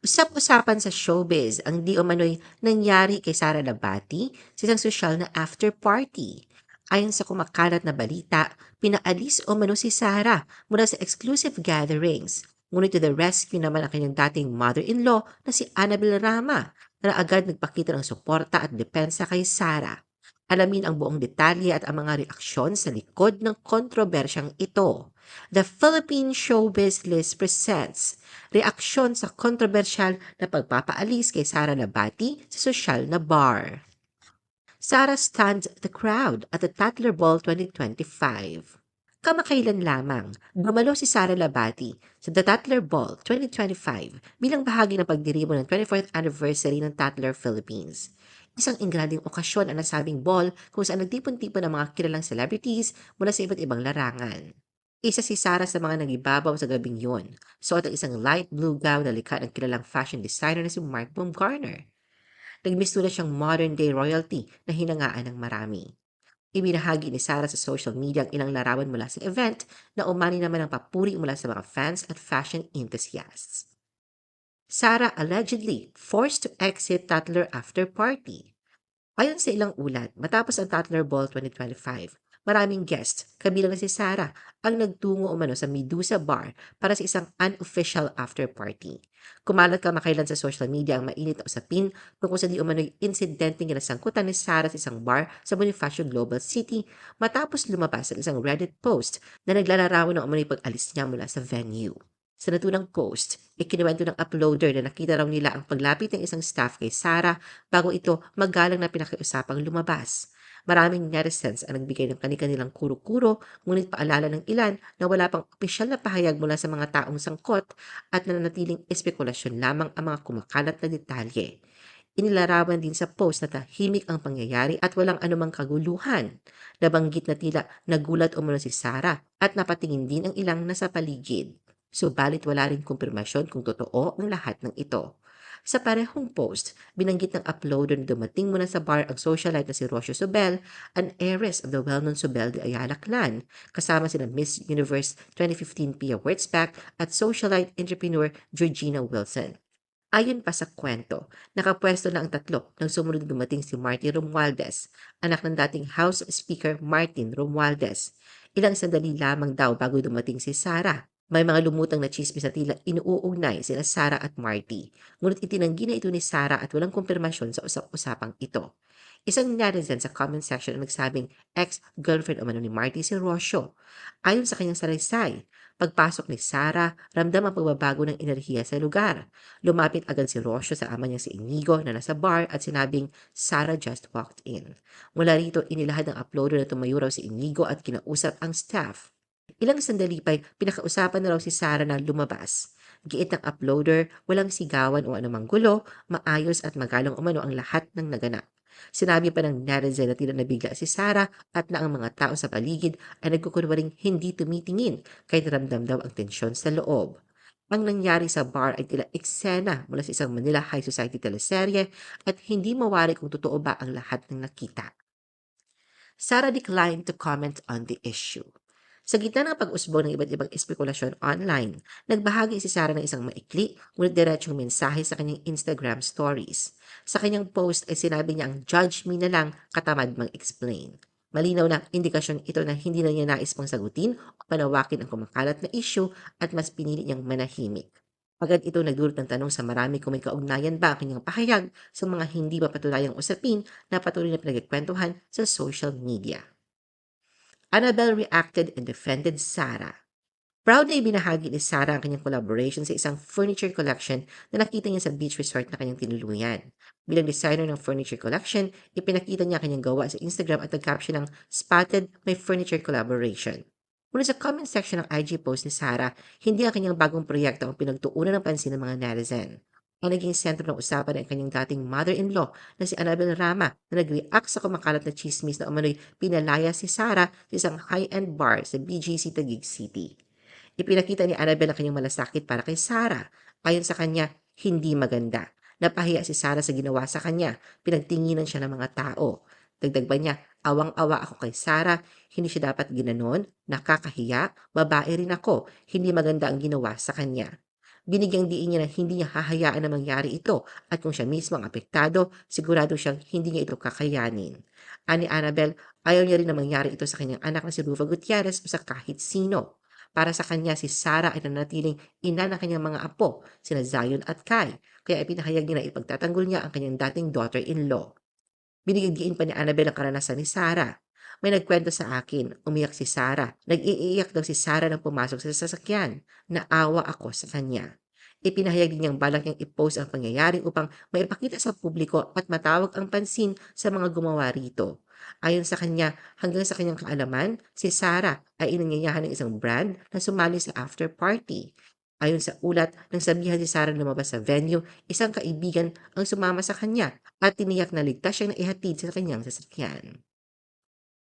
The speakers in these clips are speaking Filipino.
Usap-usapan sa showbiz ang di umano'y nangyari kay Sara Labati sa isang sosyal na after party. Ayon sa kumakalat na balita, pinaalis umano si Sara mula sa exclusive gatherings. Ngunit to the rescue naman ang kanyang dating mother-in-law na si Annabel Rama na agad nagpakita ng suporta at depensa kay Sara. Alamin ang buong detalye at ang mga reaksyon sa likod ng kontrobersyang ito. The Philippine Showbiz List presents reaksyon sa kontrobersyal na pagpapaalis kay Sara Nabati sa sosyal na bar. Sara stunned the crowd at the Tatler Ball 2025. Kamakailan lamang, gumalo si Sara Labati sa The Tatler Ball 2025 bilang bahagi ng pagdiribo ng 24th anniversary ng Tatler Philippines. Isang ingranding okasyon ang nasabing ball kung saan nagtipon-tipon ng mga kilalang celebrities mula sa iba't ibang larangan. Isa si Sara sa mga nagibabaw sa gabing yun. Suot ang isang light blue gown na likha ng kilalang fashion designer na si Mark Baumgartner. Nagmistula siyang modern-day royalty na hinangaan ng marami. Ibinahagi ni Sara sa social media ang ilang larawan mula sa event na umani naman ang papuri mula sa mga fans at fashion enthusiasts. Sara allegedly forced to exit Tatler after party. Ayon sa ilang ulat, matapos ang Tatler Ball 2025, maraming guests, kabilang si Sara, ang nagtungo umano sa Medusa Bar para sa isang unofficial after party. Kumalat ka makailan sa social media ang mainit na usapin tungkol sa di umano'y insidenteng kinasangkutan ni Sara sa isang bar sa Bonifacio Global City matapos lumabas ang isang Reddit post na naglalarawan ng umano'y pag-alis niya mula sa venue. Sa naturang post, ikinuwento ng uploader na nakita raw nila ang paglapit ng isang staff kay Sara bago ito magalang na pinakiusapang lumabas. Maraming netizens ang nagbigay ng kanilang kuro-kuro, ngunit paalala ng ilan na wala pang opisyal na pahayag mula sa mga taong sangkot at nananatiling espekulasyon lamang ang mga kumakalat na detalye. Inilarawan din sa post na tahimik ang pangyayari at walang anumang kaguluhan. Nabanggit na tila nagulat umano si Sara at napatingin din ang ilang nasa paligid. Subalit wala rin kumpirmasyon kung totoo ang lahat ng ito. Sa parehong post, binanggit ng uploader na dumating muna sa bar ang socialite na si Rocio Sobel, an heiress of the well-known Sobel de Ayala clan, kasama sina Miss Universe 2015 Pia Wurtzbach at socialite entrepreneur Georgina Wilson. Ayon pa sa kwento, nakapwesto na ang tatlo nang sumunod dumating si Martin Romualdez, anak ng dating House Speaker Martin Romualdez. Ilang sandali lamang daw bago dumating si Sara, may mga lumutang na chismis na tila inuugnay sila Sara at Marty, ngunit itinanggi na ito ni Sara at walang kumpirmasyon sa usap-usapang ito. Isang netizen sa comment section ang nagsabing ex-girlfriend umano ni Marty si Rocio. Ayon sa kanyang salaysay, pagpasok ni Sara, ramdam ang pagbabago ng enerhiya sa lugar. Lumapit agad si Rocio sa ama niya si Inigo na nasa bar at sinabing Sara just walked in. Mula rito, inilahad ng uploader na tumayo raw si Inigo at kinausap ang staff. Ilang sandali pa'y pinakausapan na raw si Sara na lumabas. Giit ng uploader, walang sigawan o anumang gulo, maayos at magalang umano ang lahat ng naganap. Sinabi pa ng netizen na tila nabigla si Sara at na ang mga tao sa paligid ay nagkukunwaring hindi tumitingin kahit ramdam daw ang tensyon sa loob. Ang nangyari sa bar ay tila eksena mula sa isang Manila High Society teleserye at hindi mawari kung totoo ba ang lahat ng nakita. Sara declined to comment on the issue. Sa gitna ng pag-usbong ng iba't ibang espekulasyon online, nagbahagi si Sarah ng isang maikli ngunit diretsong mensahe sa kanyang Instagram stories. Sa kanyang post ay sinabi niya ang judge me na lang katamad mang-explain. Malinaw na indikasyon ito na hindi na niya nais pang sagutin o panawakin ang kumakalat na issue at mas pinili niyang manahimik. Agad ito nagdulot ng tanong sa marami kung may kaugnayan ba ang kanyang pahayag sa mga hindi mapatunayang usapin na patuloy na pinagkikwentuhan sa social media. Annabelle reacted and defended Sarah. Proud na ibinahagi ni Sarah ang kanyang collaboration sa isang furniture collection na nakita niya sa beach resort na kanyang tinuluyan. Bilang designer ng furniture collection, ipinakita niya kanyang gawa sa Instagram at nag-caption ng Spotted My Furniture Collaboration. Mula sa comment section ng IG post ni Sarah, hindi ang kanyang bagong proyekto ang pinagtuunan ng pansin ng mga netizen ang naging sentro ng usapan ay kanyang dating mother-in-law na si Annabel Rama na nag-react sa kumakalat na chismis na umano'y pinalaya si Sarah sa isang high-end bar sa BGC Taguig City. Ipinakita ni Annabel ang kanyang malasakit para kay Sarah. Ayon sa kanya, hindi maganda. Napahiya si Sarah sa ginawa sa kanya. Pinagtinginan siya ng mga tao. Dagdag ba niya, awang-awa ako kay Sarah, hindi siya dapat ginanon, nakakahiya, babae rin ako, hindi maganda ang ginawa sa kanya. Binigyang diin niya na hindi niya hahayaan na mangyari ito at kung siya mismo ang apektado, sigurado siyang hindi niya ito kakayanin. Ani Annabel, ayaw niya rin na mangyari ito sa kanyang anak na si Rufa Gutierrez o sa kahit sino. Para sa kanya, si Sarah ay nanatiling ina ng kanyang mga apo, sina Zion at Kai, kaya ipinahayag niya na ipagtatanggol niya ang kanyang dating daughter-in-law. Binigyan pa ni Annabel ang karanasan ni Sarah. May nagkwento sa akin, umiyak si Sarah. Nag-iiyak daw si Sarah nang pumasok sa sasakyan. Naawa ako sa kanya. Ipinahayag din niyang balak niyang i-post ang pangyayari upang maipakita sa publiko at matawag ang pansin sa mga gumawa rito. Ayon sa kanya, hanggang sa kanyang kaalaman, si Sarah ay inanyayahan ng isang brand na sumali sa after party. Ayon sa ulat, nang sabihan si Sarah lumabas sa venue, isang kaibigan ang sumama sa kanya at tiniyak na ligtas siyang naihatid sa kanyang sasakyan.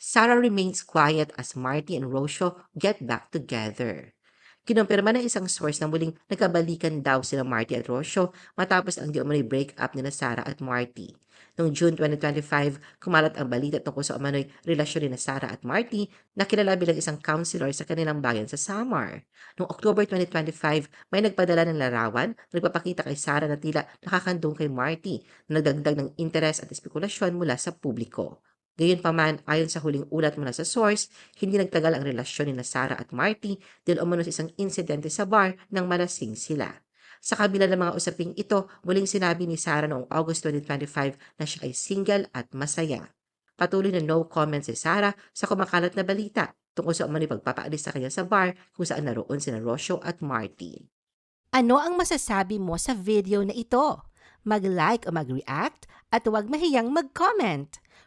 Sarah remains quiet as Marty and Rosho get back together. Kinumpirma ng isang source na muling nagkabalikan daw sila Marty at Rosho matapos ang di umano'y break-up nila Sarah at Marty. Noong June 2025, kumalat ang balita tungkol sa umano'y relasyon ni na Sarah at Marty na kilala bilang isang counselor sa kanilang bayan sa Samar. Noong October 2025, may nagpadala ng larawan na nagpapakita kay Sarah na tila nakakandong kay Marty na nagdagdag ng interes at espekulasyon mula sa publiko. Gayunpaman, ayon sa huling ulat mula sa source, hindi nagtagal ang relasyon ni na Sarah at Marty dahil umano sa isang insidente sa bar nang malasing sila. Sa kabila ng mga usaping ito, muling sinabi ni Sarah noong August 2025 na siya ay single at masaya. Patuloy na no comment si Sarah sa kumakalat na balita tungkol sa umano'y pagpapaalis sa kanya sa bar kung saan naroon sina Rosho at Marty. Ano ang masasabi mo sa video na ito? Mag-like o mag-react at huwag mahiyang mag-comment.